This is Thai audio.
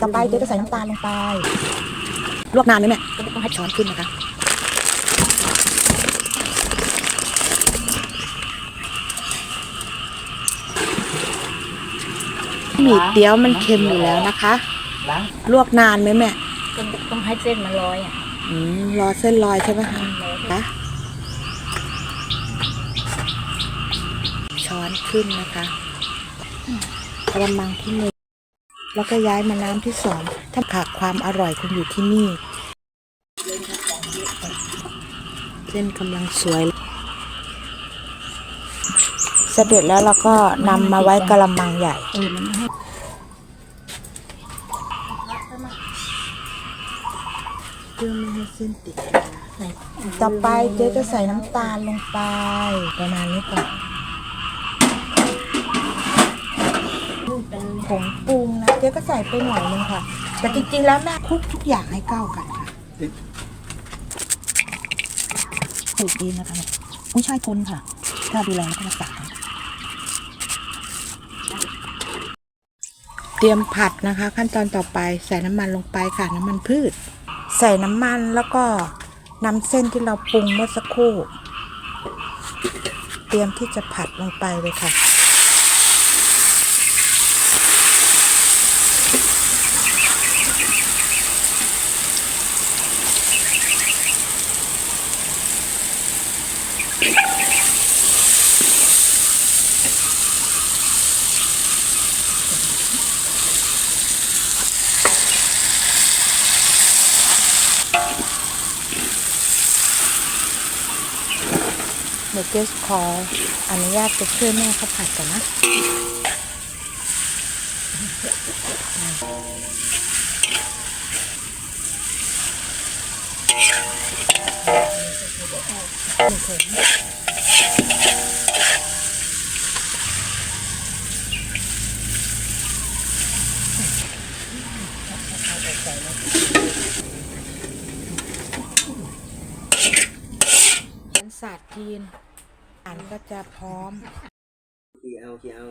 ต่อไปเจ๊จะใส่น้ำตาลลงไป ลวกนานไหมแม่ต้องให้ช้อนขึ้นนะคะหมี่เตี๋ยวมันเค็มอยู่แล้วนะคะล้างลวกนานไหมแม่ต้องต้องให้เส้นมันลอยอะอืมรอเส้นลอยใช่ไหมคะคะช้อนขึ้นนะคะกระมังที่หนึ่ง แล้วก็ย้ายมาน้ำที่สองถ้าขาดความอร่อยคงอยู่ที่นี่ เส้นกำลังสวยเสร็จแล้วเราก็นำมาไว้กระมังใหญ่เพื่อไม่ให้เส้นติดต่อไปเจ๊จะใส่น้ำตาลลงไปประมาณนี้ก่อนผงปรุง เจ๊ก็ใส่ไปหน่อยนึงค่ะ แต่จริงๆแล้วแม่คลุกทุกอย่างให้เข้ากันค่ะปลูกเองนะคะเนี่ยผู้ชายคนค่ะ ถ้าดูแลแล้วก็รักษาเตรียมผัดนะคะ ขั้นตอนต่อไปใส่น้ำมันลงไปค่ะน้ำมันพืช ใส่น้ำมันแล้วก็นำเส้นที่เราปรุงเมื่อสักครู่ เตรียมที่จะผัดลงไปเลยค่ะ เดี๋ยวเจสขออนุญาตไปช่วยแม่เขาผัดก่อนนะฉัน ศาสตร์จีนอ่านก็จะพร้อมขี่เอาขี่เอา